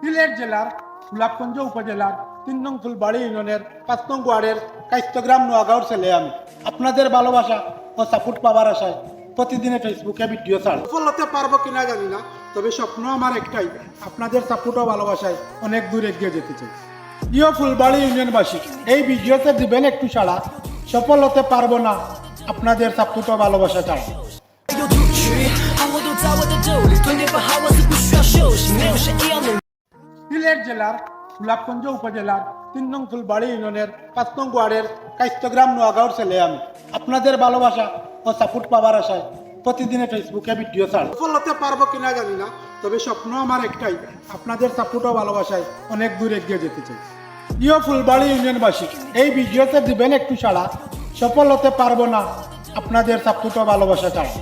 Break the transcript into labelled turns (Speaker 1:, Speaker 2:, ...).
Speaker 1: সিলেট জেলার গোলাপগঞ্জ উপজেলার তিন নং ফুলবাড়ি ইউনিয়নের পাঁচ নং ওয়ার্ডের কাইস্তগ্রাম নোয়াগাঁওর ছেলে আমি আপনাদের ভালোবাসা ও সাপোর্ট পাওয়ার আশায় প্রতিদিনে ফেসবুকে ভিডিও ছাড়ি সফল হতে পারবো কিনা জানি না তবে স্বপ্ন আমার একটাই আপনাদের সাপোর্ট ও ভালোবাসায় অনেক দূর এগিয়ে যেতে চাই প্রিয় ফুলবাড়ি ইউনিয়নবাসী এই ভিডিওতে দিবেন একটু ছাড়া সফল হতে পারবো না আপনাদের সাপোর্ট ও ভালোবাসা ছাড়া
Speaker 2: 有出去，好活都在我的兜里，团结把好我是不需要休息，没有谁一样能。
Speaker 1: সিলেট জেলার গোলাপগঞ্জ উপজেলার তিন নং ফুলবাড়ি ইউনিয়নের পাঁচ নং ওয়ার্ডের কাইস্তগ্রাম নোয়াগাঁওর ছেলে আমি। আপনাদের ভালোবাসা ও সাপোর্ট পাওয়ার আশায় প্রতিদিনে ফেসবুকে ভিডিও ছাড়ি। সফল হতে পারব কিনা জানি না, তবে স্বপ্ন আমার একটাই, আপনাদের সাপোর্ট ও ভালোবাসায় অনেক দূর এগিয়ে যেতে চাই। প্রিয় ফুলবাড়ি ইউনিয়নবাসী, এই ভিডিওতে দিবেন একটু ছাড়া সফল হতে পারব না, আপনাদের সাপোর্ট ও ভালোবাসা ছাড়া